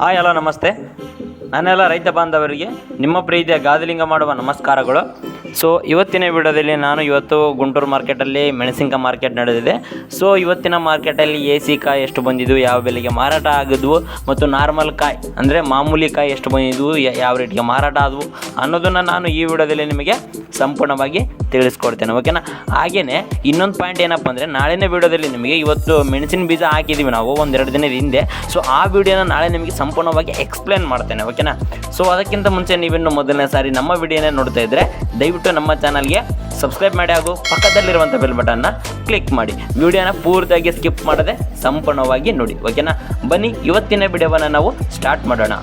Hi hello ನಮಸ್ತೆ. ನನ್ನೆಲ್ಲ ರೈತ ಬಾಂಧವರಿಗೆ ನಿಮ್ಮ ಪ್ರೀತಿಯ ಗಾದಲಿಂಗ ಮಾಡುವ ನಮಸ್ಕಾರಗಳು. ಸೊ ಇವತ್ತಿನ ವಿಡಿಯೋದಲ್ಲಿ ನಾನು ಇವತ್ತು ಗುಂಟೂರು ಮಾರ್ಕೆಟಲ್ಲಿ ಮೆಣಸಿನ್ಕಾಯಿ ಮಾರ್ಕೆಟ್ ನಡೆದಿದೆ. ಸೊ ಇವತ್ತಿನ ಮಾರ್ಕೆಟಲ್ಲಿ ಎ ಸಿ ಕಾಯಿ ಎಷ್ಟು ಬಂದಿದ್ದು, ಯಾವ ಬೆಲೆಗೆ ಮಾರಾಟ ಆಗಿದ್ವು ಮತ್ತು ನಾರ್ಮಲ್ ಕಾಯಿ, ಅಂದರೆ ಮಾಮೂಲಿ ಕಾಯಿ ಎಷ್ಟು ಬಂದಿದ್ವು ಯಾವ ರೇಟ್ಗೆ ಮಾರಾಟ ಆದವು ಅನ್ನೋದನ್ನು ನಾನು ಈ ವಿಡಿಯೋದಲ್ಲಿ ನಿಮಗೆ ಸಂಪೂರ್ಣವಾಗಿ ತಿಳಿಸ್ಕೊಡ್ತೇನೆ ಓಕೆನಾ ಹಾಗೆಯೇ ಇನ್ನೊಂದು ಪಾಯಿಂಟ್ ಏನಪ್ಪ ಅಂದರೆ ನಾಳಿನ ವಿಡಿಯೋದಲ್ಲಿ ನಿಮಗೆ ಇವತ್ತು ಮೆಣಸಿನ ಬೀಜ ಹಾಕಿದ್ದೀವಿ ನಾವು ಒಂದೆರಡು ದಿನದ ಹಿಂದೆ. ಸೊ ಆ ವಿಡಿಯೋನ ನಾಳೆ ನಿಮಗೆ ಸಂಪೂರ್ಣವಾಗಿ ಎಕ್ಸ್ಪ್ಲೇನ್ ಮಾಡ್ತೇನೆ ಓಕೆನಾ? ಸೊ ಅದಕ್ಕಿಂತ ಮುಂಚೆ ನೀವಿನ್ನು ಮೊದಲನೇ ಸಾರಿ ನಮ್ಮ ವಿಡಿಯೋನೇ ನೋಡ್ತಾ ಇದ್ದರೆ ದಯವಿಟ್ಟು ನಮ್ಮ ಚಾನಲ್ಗೆ ಸಬ್ಸ್ಕ್ರೈಬ್ ಮಾಡಿ ಹಾಗೂ ಪಕ್ಕದಲ್ಲಿರುವಂಥ ಬೆಲ್ ಬಟನ್ನ ಕ್ಲಿಕ್ ಮಾಡಿ. ವಿಡಿಯೋನ ಪೂರ್ತಿಯಾಗಿ ಸ್ಕಿಪ್ ಮಾಡದೆ ಸಂಪೂರ್ಣವಾಗಿ ನೋಡಿ, ಓಕೆನಾ? ಬನ್ನಿ, ಇವತ್ತಿನ ವಿಡಿಯೋವನ್ನು ನಾವು ಸ್ಟಾರ್ಟ್ ಮಾಡೋಣ.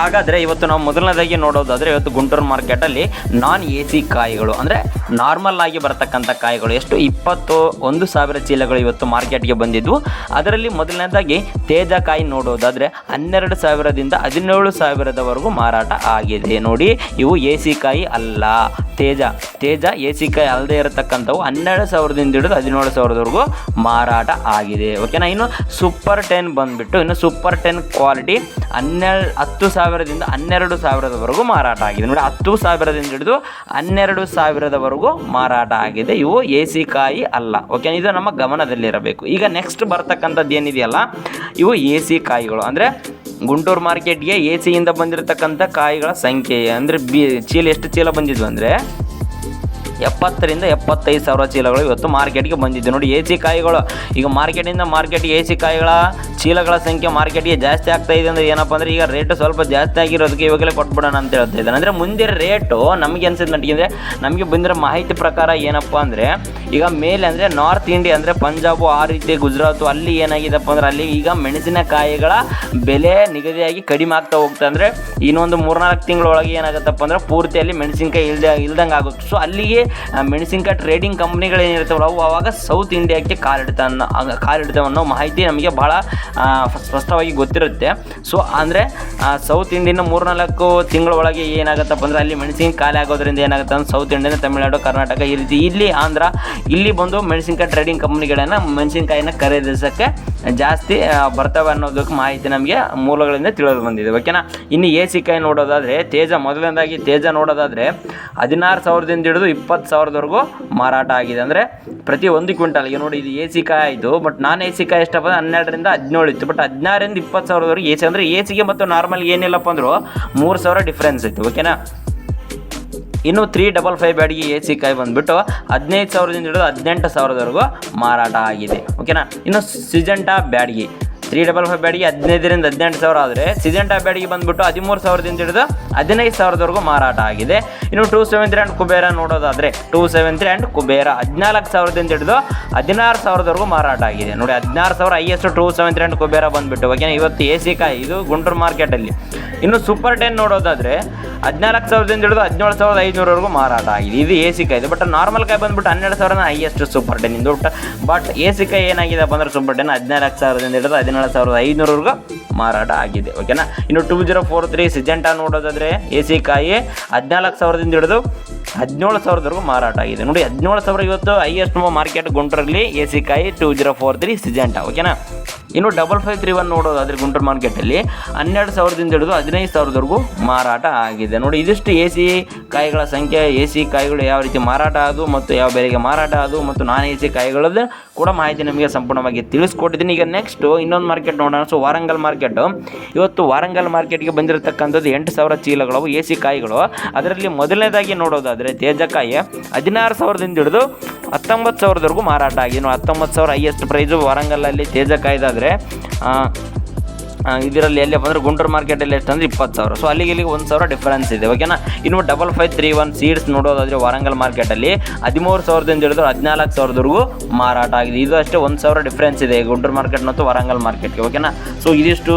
ಹಾಗಾದರೆ ಇವತ್ತು ನಾವು ಮೊದಲನೇದಾಗಿ ನೋಡೋದಾದರೆ ಇವತ್ತು ಗುಂಟೂರು ಮಾರ್ಕೆಟಲ್ಲಿ ನಾನ್ ಎ ಸಿ ಕಾಯಿಗಳು, ಅಂದರೆ ನಾರ್ಮಲ್ ಆಗಿ ಬರತಕ್ಕಂಥ ಕಾಯಿಗಳು. ಎಷ್ಟು? ಇಪ್ಪತ್ತು ಒಂದು ಸಾವಿರ ಚೀಲಗಳು ಇವತ್ತು ಮಾರ್ಕೆಟ್ಗೆ ಬಂದಿದ್ವು. ಅದರಲ್ಲಿ ಮೊದಲನೇದಾಗಿ ತೇಜ ಕಾಯಿ ನೋಡೋದಾದರೆ ಹನ್ನೆರಡು ಸಾವಿರದಿಂದ ಹದಿನೇಳು ಸಾವಿರದವರೆಗೂ ಮಾರಾಟ ಆಗಿದೆ. ನೋಡಿ, ಇವು ಎ ಸಿ ಕಾಯಿ ಅಲ್ಲ. ತೇಜ ತೇಜ ಎ ಸಿ ಕಾಯಿ ಅಲ್ಲದೆ ಇರತಕ್ಕಂಥವು ಹನ್ನೆರಡು ಸಾವಿರದಿಂದ ಹಿಡಿದು ಹದಿನೇಳು ಸಾವಿರದವರೆಗೂ ಮಾರಾಟ ಆಗಿದೆ. ಓಕೆನಾ ಇನ್ನು ಸೂಪರ್ ಟೆನ್ ಬಂದುಬಿಟ್ಟು, ಇನ್ನು ಸೂಪರ್ ಟೆನ್ ಕ್ವಾಲಿಟಿ ಹನ್ನೆರಡು, ಹತ್ತು ಸಾವಿರದಿಂದ ಹನ್ನೆರಡು ಸಾವಿರದವರೆಗೂ ಮಾರಾಟ ಆಗಿದೆ. ನೋಡಿ, ಹತ್ತು ಸಾವಿರದಿಂದ ಹಿಡಿದು ಹನ್ನೆರಡು ಸಾವಿರದವರೆಗೂ ಮಾರಾಟ ಆಗಿದೆ. ಇವು ಎ ಸಿ ಕಾಯಿ ಅಲ್ಲ. ಓಕೆ ಇದು ನಮ್ಮ ಗಮನದಲ್ಲಿರಬೇಕು. ಈಗ ನೆಕ್ಸ್ಟ್ ಬರ್ತಕ್ಕಂಥದ್ದು ಏನಿದೆಯಲ್ಲ, ಇವು ಎ ಸಿ ಕಾಯಿಗಳು. ಅಂದರೆ ಗುಂಟೂರು ಮಾರ್ಕೆಟ್ಗೆ ಎ ಸಿಯಿಂದ ಬಂದಿರತಕ್ಕಂಥ ಕಾಯಿಗಳ ಸಂಖ್ಯೆ. ಅಂದರೆ ಬಿ ಚೀಲ, ಎಷ್ಟು ಚೀಲ ಬಂದಿದ್ವು ಅಂದರೆ ಎಪ್ಪತ್ತರಿಂದ ಎಪ್ಪತ್ತೈದು ಸಾವಿರ ಚೀಲಗಳು ಇವತ್ತು ಮಾರ್ಕೆಟ್ಗೆ ಬಂದಿದ್ದು. ನೋಡಿ ಎ ಸಿ ಕಾಯಿಗಳು. ಈಗ ಮಾರ್ಕೆಟಿಂದ ಮಾರ್ಕೆಟ್ ಎ ಸಿ ಕಾಯಿಗಳ ಚೀಲಗಳ ಸಂಖ್ಯೆ ಮಾರ್ಕೆಟ್ಗೆ ಜಾಸ್ತಿ ಆಗ್ತಾ ಇದೆ ಅಂದರೆ ಏನಪ್ಪ ಅಂದರೆ ಈಗ ರೇಟ್ ಸ್ವಲ್ಪ ಜಾಸ್ತಿ ಆಗಿರೋದಕ್ಕೆ ಇವಾಗಲೇ ಕೊಟ್ಬಿಡೋಣ ಅಂತ ಹೇಳ್ತಾ ಇದ್ದಾನೆ ಅಂದರೆ ಮುಂದೆ ರೇಟು ನಮಗೆ ಅನ್ಸಿದ ಅಂದರೆ ನಮಗೆ ಬಂದಿರೋ ಮಾಹಿತಿ ಪ್ರಕಾರ ಏನಪ್ಪ ಅಂದರೆ ಈಗ ಮೇಲೆ ಅಂದರೆ ನಾರ್ತ್ ಇಂಡಿಯಾ ಅಂದರೆ ಪಂಜಾಬು ಆ ರೀತಿ ಗುಜರಾತು ಅಲ್ಲಿ ಏನಾಗಿದೆಪ್ಪ ಅಂದ್ರೆ ಅಲ್ಲಿ ಈಗ ಮೆಣಸಿನಕಾಯಿಗಳ ಬೆಲೆ ನಿಗದಿಯಾಗಿ ಕಡಿಮೆ ಆಗ್ತಾ ಹೋಗ್ತಾ ಅಂದರೆ ಇನ್ನೊಂದು ಮೂರ್ನಾಲ್ಕು ತಿಂಗಳೊಳಗೆ ಏನಾಗುತ್ತಪ್ಪ ಅಂದ್ರೆ ಪೂರ್ತಿಯಲ್ಲಿ ಮೆಣಸಿನಕಾಯಿ ಇಲ್ದ ಇಲ್ದಂಗೆ ಆಗುತ್ತೆ. ಸೊ ಅಲ್ಲಿಗೆ ಮೆಣಸಿನ್ಕಾಯಿ ಟ್ರೇಡಿಂಗ್ ಕಂಪ್ನಿಗಳು ಏನಿರ್ತಾವಲ್ಲ ಅವು ಅವಾಗ ಸೌತ್ ಇಂಡಿಯಾಕ್ಕೆ ಕಾಲಿಡ್ತಾ ಕಾಲಿಡ್ತಾವೆ ಅನ್ನೋ ಮಾಹಿತಿ ನಮಗೆ ಭಾಳ ಸ್ಪಷ್ಟವಾಗಿ ಗೊತ್ತಿರುತ್ತೆ. ಸೊ ಅಂದರೆ ಸೌತ್ ಇಂಡಿಯನ್ ಮೂರ್ನಾಲ್ಕು ತಿಂಗಳೊಳಗೆ ಏನಾಗುತ್ತಪ್ಪ ಅಂದ್ರೆ ಅಲ್ಲಿ ಮೆಣಸಿನ ಖಾಲಿ ಆಗೋದ್ರಿಂದ ಏನಾಗುತ್ತೆ ಅಂದ್ರೆ ಸೌತ್ ಇಂಡಿಯನ್ ತಮಿಳುನಾಡು ಕರ್ನಾಟಕ ಈ ರೀತಿ ಇಲ್ಲಿ ಆಂಧ್ರ, ಇಲ್ಲಿ ಬಂದು ಮೆಣಸಿನ್ಕಾಯಿ ಟ್ರೇಡಿಂಗ್ ಕಂಪ್ನಿಗಳನ್ನು ಮೆಣಸಿನ್ಕಾಯಿನ ಖರೀದಿಸೋಕ್ಕೆ ಜಾಸ್ತಿ ಬರ್ತವೆ ಅನ್ನೋದಕ್ಕೆ ಮಾಹಿತಿ ನಮಗೆ ಮೂಲಗಳಿಂದ ತಿಳಿದು ಬಂದಿದೆ. ಓಕೆನಾ ಇನ್ನು ಎ ಸಿ ಕಾಯಿ ನೋಡೋದಾದರೆ, ತೇಜ ಮೊದಲನೇದಾಗಿ ತೇಜ ನೋಡೋದಾದರೆ ಹದಿನಾರು ಸಾವಿರದಿಂದ ಹಿಡಿದು ಇಪ್ಪತ್ತು ಸಾವಿರದವರೆಗೂ ಮಾರಾಟ ಆಗಿದೆ. ಅಂದರೆ ಪ್ರತಿ ಒಂದು ಕ್ವಿಂಟಲ್ಗೆ ನೋಡಿ ಇದು ಎ ಸಿ ಕಾಯಿ ಆಯಿತು ಬಟ್ ನಾನ್ ಎ ಸಿ ಕಾಯಿ ಎಷ್ಟಪ್ಪ ಹನ್ನೆರಡರಿಂದ ಹದಿನೇಳು ಇತ್ತು ಬಟ್ ಹದಿನಾರರಿಂದ ಇಪ್ಪತ್ತು ಸಾವಿರದವರೆಗೆ ಎ ಸಿ ಅಂದರೆ ಎ ಸಿಗೆ ಮತ್ತು ನಾರ್ಮಲ್ ಏನಿಲ್ಲಪ್ಪ ಅಂದರೂ ಮೂರು ಸಾವಿರ ಡಿಫ್ರೆನ್ಸ್ ಇತ್ತು ಓಕೆನಾ ಇನ್ನು ತ್ರೀ ಡಬಲ್ ಫೈವ್ ಬ್ಯಾಡಿಗೆ ಎ ಸಿ ಕಾಯಿ ಬಂದುಬಿಟ್ಟು ಹದಿನೈದು ಸಾವಿರದಿಂದ ಹಿಡಿದು ಹದಿನೆಂಟು ಸಾವಿರದವರೆಗೂ ಮಾರಾಟ ಆಗಿದೆ ಓಕೆನಾ ಇನ್ನು Syngenta Byadgi. Three double five Byadgi ಹದಿನೈದರಿಂದ ಹದಿನೆಂಟು ಸಾವಿರ ಆದರೆ ಸಿಜೆಂಟಾ ಬ್ಯಾಡಿಗೆ ಬಂದುಬಿಟ್ಟು ಹದಿಮೂರು ಸಾವಿರದಿಂದ ಹಿಡಿದು ಹದಿನೈದು ಸಾವಿರದವರೆಗೂ ಮಾರಾಟ ಆಗಿದೆ. ಇನ್ನು two seven three and Kubera ನೋಡೋದಾದರೆ two seven three and Kubera ಹದಿನಾಲ್ಕು ಸಾವಿರದಿಂದ ಹಿಡಿದು ಹದಿನಾರು ಸಾವಿರದವರೆಗೂ ಮಾರಾಟ ಆಗಿದೆ. ನೋಡಿ, ಹದಿನಾರು ಸಾವಿರ highest two seven three and Kubera ಬಂದುಬಿಟ್ಟು. ಓಕೆನಾ? ಇವತ್ತು ಎ ಸಿ ಕಾಯಿ ಇದು ಗುಂಟೂರು ಮಾರ್ಕೆಟಲ್ಲಿ ಇನ್ನು ಸೂಪರ್ ಟೆನ್ ನೋಡೋದಾದರೆ ಹದಿನಾಲ್ಕು ಸಾವಿರದಿಂದ ಹಿಡಿದು ಹದಿನೇಳು ಸಾವಿರದ ಐದುನೂರವರೆಗೂ ಮಾರಾಟ ಆಗಿದೆ. ಇದು ಎ ಸಿ ಕಾಯಿ. ಇದೆ ಬಟ್ ನಾರ್ಮಲ್ ಕಾಯಿ ಬಂದ್ಬಿಟ್ಟು ಹನ್ನೆರಡು ಸಾವಿರದ ಹೈಯೆಸ್ಟ್ ಸೂಪರ್ ಟೆನ್ ಇಂದು ಬಟ್ ಎ ಸಿ ಕಾಯಿ ಏನಾಗಿದೆ ಅಂದ್ರೆ ಸೂಪರ್ ಟೆನ್ ಹದಿನಾಲ್ಕು ಸಾವಿರದಿಂದ ಹಿಡಿದು ಹದಿನೇಳು ಸಾವಿರದ ಐದುನೂರವರೆಗೂ ಮಾರಾಟ ಆಗಿದೆ. ಓಕೆನಾ ಇನ್ನು two zero four three Syngenta ನೋಡೋದಾದರೆ ಎ ಸಿ ಕಾಯಿ ಹದಿನಾಲ್ಕು ಸಾವಿರದಿಂದ ಹಿಡಿದು ಹದಿನೇಳು ಸಾವಿರದವರೆಗೂ ಮಾರಾಟ ಆಗಿದೆ. ನೋಡಿ, ಹದಿನೇಳು ಸಾವಿರ ಇವತ್ತು ಹೈಯೆಸ್ಟ್ ಮಾರ್ಕೆಟ್ ಗುಂಟರಲ್ಲಿ ಎ ಸಿ ಕಾಯಿ two zero four three Syngenta ಓಕೆನಾ ಇನ್ನು ಡಬಲ್ ಫೈವ್ ತ್ರೀ ಒನ್ ನೋಡೋದಾದ್ರೆ ಗುಂಟೂರು ಮಾರ್ಕೆಟಲ್ಲಿ ಹನ್ನೆರಡು ಸಾವಿರದಿಂದ ಹಿಡಿದು ಹದಿನೈದು ಸಾವಿರದವರೆಗೂ ಮಾರಾಟ ಆಗಿದೆ. ನೋಡಿ, ಇದಿಷ್ಟು ಎ ಸಿ ಕಾಯಿಗಳ ಸಂಖ್ಯೆ ಎ ಸಿ ಕಾಯಿಗಳು ಯಾವ ರೀತಿ ಮಾರಾಟ ಆದವು ಮತ್ತು ಯಾವ ಬೆಲೆಗೆ ಮಾರಾಟ ಆದವು ಮತ್ತು ನಾನ್ ಎ ಸಿ ಕಾಯಿಗಳದ್ದು ಕೂಡ ಮಾಹಿತಿ ನಿಮಗೆ ಸಂಪೂರ್ಣವಾಗಿ ತಿಳಿಸ್ಕೊಟ್ಟಿದ್ದೀನಿ. ಈಗ ನೆಕ್ಸ್ಟು ಇನ್ನೊಂದು ಮಾರ್ಕೆಟ್ ನೋಡೋಣ. ಸೊ ವಾರಂಗಲ್ ಮಾರ್ಕೆಟು ಇವತ್ತು ವಾರಂಗಲ್ ಮಾರ್ಕೆಟ್ಗೆ ಬಂದಿರತಕ್ಕಂಥದ್ದು ಎಂಟು ಸಾವಿರ ಚೀಲಗಳು ಎ ಸಿ ಕಾಯಿಗಳು. ಅದರಲ್ಲಿ ಮೊದಲನೇದಾಗಿ ನೋಡೋದಾದರೆ ತೇಜಕಾಯಿ ಹದಿನಾರು ಸಾವಿರದಿಂದ ಹಿಡಿದು ಹತ್ತೊಂಬತ್ತು ಸಾವಿರದವರೆಗೂ ಮಾರಾಟ ಇನ್ನು ಹತ್ತೊಂಬತ್ತು ಸಾವಿರ ಹೈಯೆಸ್ಟ್ ಪ್ರೈಸು ತೇಜ ತೇಜಕಾಯಿದಾದರೆ ಇದರಲ್ಲಿ ಎಲ್ಲಿ ಬಂದರೆ ಗುಂಟೂರು ಮಾರ್ಕೆಟಲ್ಲಿ ಎಷ್ಟು ಅಂದರೆ ಇಪ್ಪತ್ತು ಸಾವಿರ. ಸೊ ಅಲ್ಲಿಗೆ ಇಲ್ಲಿಗೆ ಒಂದು ಸಾವಿರ ಡಿಫರೆನ್ಸ್ ಇದೆ. ಓಕೆನಾ ಇನ್ನು double five three one seeds ನೋಡೋದಾದರೆ ವಾರಂಗಲ್ ಮಾರ್ಕೆಟಲ್ಲಿ ಹದಿಮೂರು ಸಾವಿರದಿಂದ ಹಿಡಿದು ಹದಿನಾಲ್ಕು ಸಾವಿರದವರೆಗೂ ಮಾರಾಟ ಆಗಿದೆ. ಇದು ಅಷ್ಟೇ ಒಂದು ಸಾವಿರ ಡಿಫ್ರೆನ್ಸ್ ಇದೆ ಗುಂಟೂರು ಮಾರ್ಕೆಟ್ ಮತ್ತು ವಾರಂಗಲ್ ಮಾರ್ಕೆಟ್ಗೆ ಓಕೆನಾ ಸೊ ಇದಿಷ್ಟು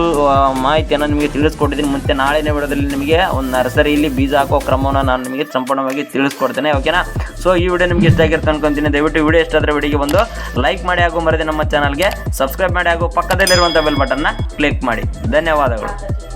ಮಾಹಿತಿಯನ್ನು ನಿಮಗೆ ತಿಳಿಸ್ಕೊಟ್ಟಿದ್ದೀನಿ. ಮುಂಚೆ ನಾಳಿನ ವಿಡಿಯೋದಲ್ಲಿ ನಿಮಗೆ ಒಂದು ನರ್ಸರಿಯಲ್ಲಿ ಬೀಜ ಹಾಕೋ ಕ್ರಮವನ್ನು ನಾನು ನಿಮಗೆ ಸಂಪೂರ್ಣವಾಗಿ ತಿಳಿಸ್ಕೊಡ್ತೇನೆ. ಓಕೆನಾ ಸೊ ಈ ವಿಡಿಯೋ ನಿಮಗೆ ಇಷ್ಟ ಆಗಿರುತ್ತೆ ಅನ್ಕೊಂತೀನಿ. ದಯವಿಟ್ಟು ವಿಡಿಯೋ ಇಷ್ಟ ಆದರೆ ವಿಡಿಯೋಗೆ ಬಂದು ಲೈಕ್ ಮಾಡಿ ಹಾಗೂ ಮರದೆ ನಮ್ಮ ಚಾನಲ್ಗೆ ಸಬ್ಸ್ಕ್ರೈಬ್ ಮಾಡಿ ಹಾಗೂ ಪಕ್ಕದಲ್ಲಿರುವಂಥ ಬೆಲ್ ಬಟನ್ನ ಕ್ಲಿಕ್ ಮಾಡಿ. ಧನ್ಯವಾದಗಳು.